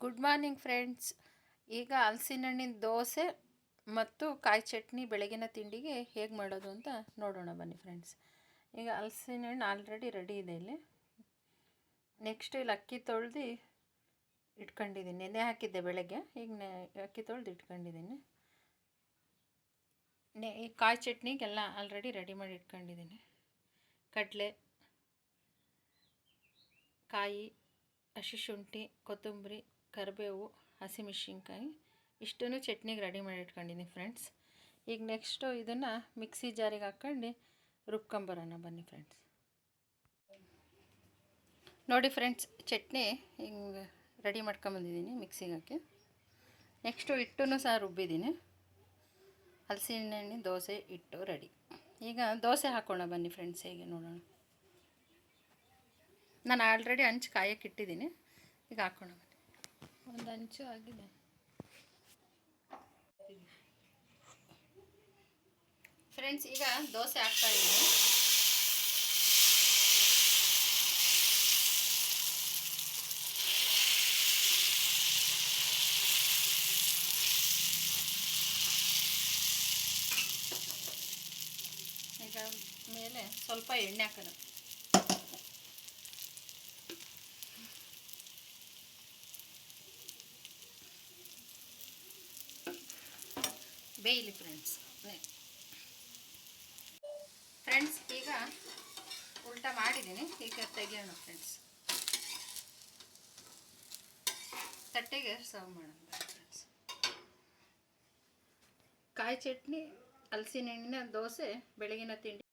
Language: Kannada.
ಗುಡ್ ಮಾರ್ನಿಂಗ್ ಫ್ರೆಂಡ್ಸ್ ಈಗ ಹಲಸಿನ ಹಣ್ಣಿನ ದೋಸೆ ಮತ್ತು ಕಾಯಿ ಚಟ್ನಿ ಬೆಳಗಿನ ತಿಂಡಿಗೆ ಹೇಗೆ ಮಾಡೋದು ಅಂತ ನೋಡೋಣ ಬನ್ನಿ ಫ್ರೆಂಡ್ಸ್ ಈಗ ಹಲಸಿನ ಹಣ್ಣು ಆಲ್ರೆಡಿ ರೆಡಿ ಇದೆ ಇಲ್ಲಿ. ನೆಕ್ಸ್ಟ್ ಇಲ್ಲಿ ಅಕ್ಕಿ ತೊಳೆದು ಇಟ್ಕೊಂಡಿದ್ದೀನಿ. ನೆನೆ ಹಾಕಿದ್ದೆ ಬೆಳಗ್ಗೆ. ಈಗ ನೆ, ಅಕ್ಕಿ ತೊಳೆದು ಇಟ್ಕೊಂಡಿದ್ದೀನಿ. ನೆ, ಈ ಕಾಯಿ ಚಟ್ನಿಗೆಲ್ಲ ಆಲ್ರೆಡಿ ರೆಡಿ ಮಾಡಿ ಇಟ್ಕೊಂಡಿದ್ದೀನಿ. ಕಡಲೆ, ಕಾಯಿ, ಹಸಿ ಶುಂಠಿ, ಕೊತ್ತಂಬರಿ ಕರಿಬೇವು, ಹಸಿಮೆಣ್ಸಿನ್ಕಾಯಿ, ಇಷ್ಟನ್ನು ಚಟ್ನಿಗೆ ರೆಡಿ ಮಾಡಿ ಇಟ್ಕೊಂಡಿದ್ದೀನಿ ಫ್ರೆಂಡ್ಸ್ ಈಗ ನೆಕ್ಸ್ಟು ಇದನ್ನು ಮಿಕ್ಸಿ ಜಾರಿಗೆ ಹಾಕ್ಕೊಂಡು ರುಬ್ಕೊಂಬರೋಣ ಬನ್ನಿ ಫ್ರೆಂಡ್ಸ್ ನೋಡಿ ಫ್ರೆಂಡ್ಸ್ ಚಟ್ನಿ ಹಿಂಗೆ ರೆಡಿ ಮಾಡ್ಕೊಂಬಂದಿದ್ದೀನಿ ಮಿಕ್ಸಿಗೆ ಹಾಕಿ. ನೆಕ್ಸ್ಟು ಹಿಟ್ಟು ಸಹ ರುಬ್ಬಿದ್ದೀನಿ. ಹಣ್ಣಿನ ದೋಸೆ, ಹಿಟ್ಟು ರೆಡಿ ಈಗ ದೋಸೆ ಹಾಕೋಣ ಬನ್ನಿ ಫ್ರೆಂಡ್ಸ್ ಹೇಗೆ ನೋಡೋಣ. ನಾನು ಆಲ್ರೆಡಿ ಹಂಚು ಕಾಯಕ್ಕೆ ಇಟ್ಟಿದ್ದೀನಿ. ಈಗ ಹಾಕೋಣ ಒಂದು ಹಂಚು ಆಗಿದೆ. ಫ್ರೆಂಡ್ಸ್ ಈಗ ದೋಸೆ ಹಾಕ್ತಾ ಇದ್ದೀನಿ. ಈಗ ಮೇಲೆ ಸ್ವಲ್ಪ ಎಣ್ಣೆ ಹಾಕೋಣ. ಬೇಯಲಿ ಫ್ರೆಂಡ್ಸ್ ಫ್ರೆಂಡ್ಸ್ ಈಗ ಉಲ್ಟಾ ಮಾಡಿದ್ದೀನಿ. ಈಗ ತೆಗಿಯೋಣ ಫ್ರೆಂಡ್ಸ್ ತಟ್ಟೆಗೆ ಸರ್ವ್ ಮಾಡೋಣ ಫ್ರೆಂಡ್ಸ್ ಕಾಯಿ ಚಟ್ನಿ ಹಲಸಿನ ಹಣ್ಣಿನ ದೋಸೆ, ಬೆಳಗಿನ ತಿಂಡಿ.